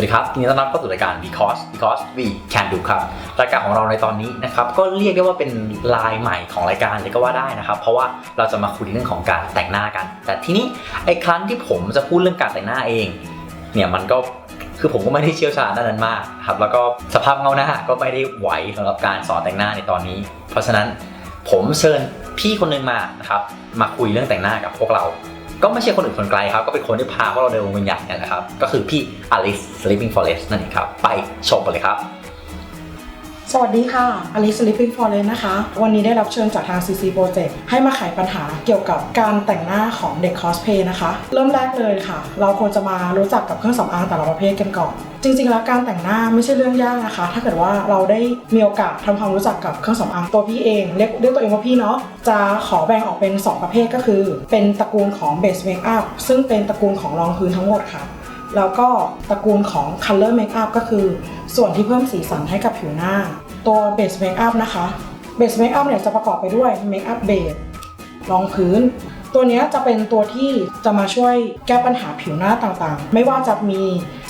วัสดีครับยินดีต้อนรับเข้าสู่รายการ because because we can do ครับ รายการของเราในตอนนี้นะครับ ก็เรียกได้ว่าเป็นลายใหม่ของรายการเลยก็ว่าได้นะครับ เพราะว่าเราจะมาคุยเรื่องของการแต่งหน้ากัน แต่ทีนี้ไอ้ครั้นที่ผมจะพูดเรื่องการแต่งหน้าเอง เนี่ยมันก็คือผมก็ไม่ได้เชี่ยวชาญด้านนั้นมากครับ แล้วก็สภาพเงาหน้าก็ไม่ได้ไหวสำหรับการสอนแต่งหน้าในตอนนี้ เพราะฉะนั้นผมเชิญพี่คนหนึงมานะครับ มาคุยเรื่องแต่งหน้ากับพวกเรา ก็ไม่ใช่คนอื่นคนไกลครับ ก็เป็นคนที่พาพวกเราเดินวงเวียนใหญ่กันนะครับ ก็คือพี่อลิส Sleeping Forest นั่นเองครับ ไปชมกันเลยครับ สวัสดีค่ะ อลิซ Sleeping Forest นะคะ วันนี้ได้รับเชิญจากทาง CC Project ให้มาไขปัญหาเกี่ยวกับการแต่งหน้าของเด็กคอสเพย์นะคะ เริ่มแรกเลยค่ะ เราควรจะมารู้จักกับเครื่องสำอางแต่ละประเภทกันก่อน จริงๆ แล้วการแต่งหน้าไม่ใช่เรื่องยากนะคะ ถ้าเกิดว่าเราได้มีโอกาสทำความรู้จักกับเครื่องสำอางตัวพี่เอง เรียกเรียกตัวเองว่าพี่เนาะ จะขอแบ่งออกเป็น 2 ประเภทก็คือ เป็นตระกูลของ Base Makeup ซึ่งเป็นตระกูลของรองพื้นทั้งหมดค่ะ แล้วก็ตระกูลของ Color Makeup ก็คือ ส่วนที่เพิ่มสีสันให้กับผิวหน้า ตัว Base Makeup นะคะ Base Makeup เนี่ยจะประกอบไปด้วย Makeup Base รองพื้น ตัวเนี้ยจะเป็นตัวที่จะมาช่วยแก้ปัญหาผิวหน้าต่างๆ ไม่ว่าจะมี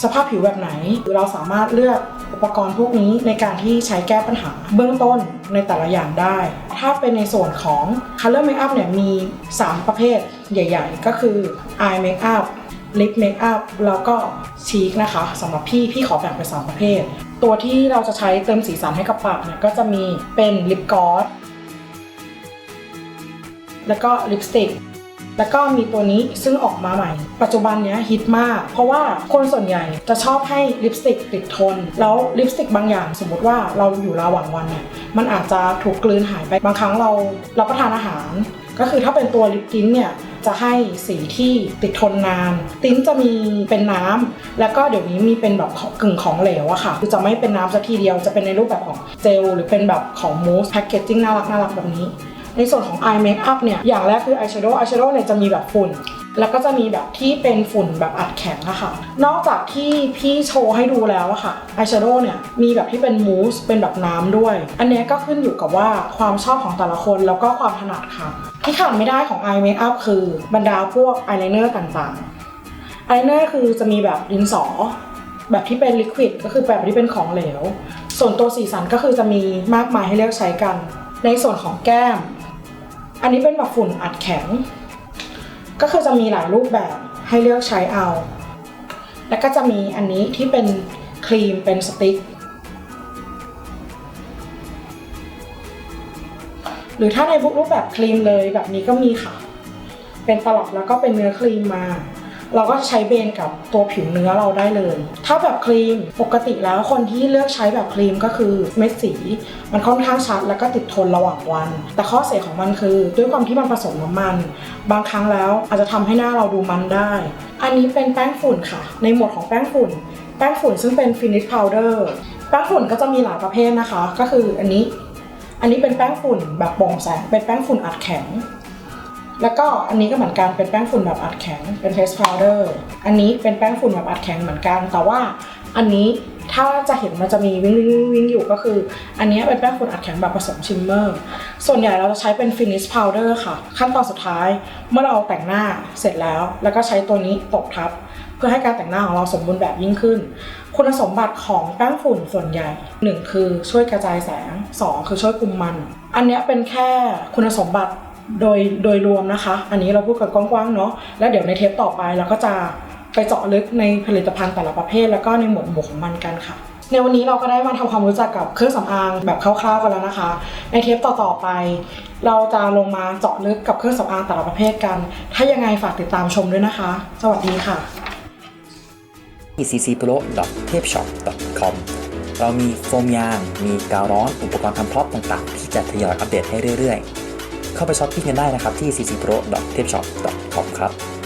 สภาพผิวแบบไหนหรือเราสามารถเลือกอุปกรณ์พวกนี้ในการที่ใช้แก้ปัญหาเบื้องต้นในแต่ละอย่างได้ ถ้าเป็นในส่วนของ Color Makeup เนี่ยมี 3 ประเภทใหญ่ ๆ ก็คือ Eye Makeup ลิปเมคอัพแล้วก็ชีคนะคะสำหรับพี่พี่ขอแบ่งเป็นสองประเภท ตัวที่เราจะใช้เติมสีสันให้กับปากเนี่ยก็จะมีเป็นลิปกลอสแล้วก็ลิปสติกแล้วก็มีตัวนี้ซึ่งออกมาใหม่ ปัจจุบันเนี้ยฮิตมาก เพราะว่าคนส่วนใหญ่จะชอบให้ลิปสติกติดทน แล้วลิปสติกบางอย่าง สมมติว่าเราอยู่ระหว่างวันเนี่ยมันอาจจะถูกกลืนหายไปบางครั้งเรารับประทานอาหาร ก็คือถ้าเป็นตัวลิปติ้นเนี่ย จะให้สีที่ติดทนนาน ติ้นจะมีเป็นน้ำแล้วก็เดี๋ยวนี้มีเป็นแบบกึ่งของเหลวอะค่ะ คือจะไม่เป็นน้ำสักทีเดียวจะเป็นในรูปแบบของเจลหรือเป็นแบบของมูสแพคเกจจิ้งน่ารักน่ารักแบบนี้ ในส่วนของ eye makeup เนี่ยอย่างแรกคือ eyeshadow eyeshadow เนี่ยจะมีแบบฝุ่น แล้วก็จะมีแบบที่เป็นฝุ่นแบบอัดแข็งอะค่ะ นอกจากที่พี่โชว์ให้ดูแล้วอะค่ะ eyeshadow เนี่ยมีแบบที่เป็นมูสเป็นแบบน้ำด้วย อันเนี้ยก็ขึ้นอยู่กับว่าความชอบของแต่ละคนแล้วก็ความถนัดค่ะ ที่ขาดไม่ได้ของ eye makeup คือบรรดาพวก eyeliner ต่างๆ eyeliner คือจะมีแบบดินสอแบบที่เป็นลิควิดก็คือแบบที่เป็นของเหลว ส่วนตัวสีสันก็คือจะมีมากมายให้เลือกใช้กัน ในส่วนของแก้ม อันนี้เป็นแบบฝุ่นอัดแข็ง ก็คือจะมีหลายรูปแบบให้เลือกใช้เอา แล้วก็จะมีอันนี้ที่เป็นครีมเป็นสติ๊ก หรือถ้าในรูปแบบครีมเลยแบบนี้ก็มีค่ะ เป็นตลับแล้วก็เป็นเนื้อครีมมา เราก็ใช้เบนกับตัวผิวเนื้อเราได้เลย ถ้าแบบครีมปกติแล้วคนที่เลือกใช้แบบครีมก็คือเม็ดสี มันค่อนข้างชัดแล้วก็ติดทนระหว่างวัน แต่ข้อเสียของมันคือ ด้วยความที่มันผสมน้ำมัน บางครั้งแล้วอาจจะทำให้หน้าเราดูมันได้ อันนี้เป็นแป้งฝุ่นค่ะ ในหมวดของแป้งฝุ่น แป้งฝุ่นซึ่งเป็น finish powder แป้งฝุ่นก็จะมีหลายประเภทนะคะ ก็คืออันนี้ อันนี้เป็นแป้งฝุ่นแบบโปร่งแสงเป็นแป้งฝุ่นอัดแข็ง แล้วก็อันนี้ก็เหมือนกันเป็นแป้งฝุ่นแบบอัดแข็งเป็น face powder อันนี้เป็นแป้งฝุ่นแบบอัดแข็งเหมือนกัน แต่ว่าอันนี้ถ้าจะเห็นมันจะมีวิ่งวิ่งวิ่งอยู่ก็คือ อันนี้เป็นแป้งฝุ่นอัดแข็งแบบผสมชิมเมอร์ ส่วนใหญ่เราจะใช้เป็น finish powder ค่ะ ขั้นตอนสุดท้ายเมื่อเราแต่งหน้าเสร็จแล้ว แล้วก็ใช้ตัวนี้ตบทับ เพื่อให้การแต่งหน้าของเราสมบูรณ์แบบยิ่งขึ้น คุณสมบัติของแป้งฝุ่นส่วนใหญ่ 1 คือช่วยกระจายแสง 2 คือช่วยคุมมัน อันนี้เป็นแค่คุณสมบัติ โดยโดยรวมนะคะ อันนี้เราพูดกันกว้างๆเนาะแล้วเดี๋ยวในเทปต่อไปเราก็จะไปเจาะลึกในผลิตภัณฑ์แต่ละประเภท แล้วก็ในหมวดหมู่ของมันกันค่ะ ในวันนี้เราก็ได้มาทำความรู้จักกับเครื่องสำอางแบบคร่าวๆกันแล้วนะคะ ในเทปต่อๆไป เราจะลงมาเจาะลึกกับเครื่องสำอางแต่ละประเภทกัน ถ้ายังไงฝากติดตามชมด้วยนะคะ สวัสดีค่ะ ccpro.tapeshop.com เรามีโฟมยาง มีกาวร้อน อุปกรณ์ทำพร็อพต่างๆ ที่จะทยอยอัปเดตให้เรื่อยๆ เข้าไปช้อปปิ้งกันได้นะครับที่ ccpro.tapeshop.com ครับ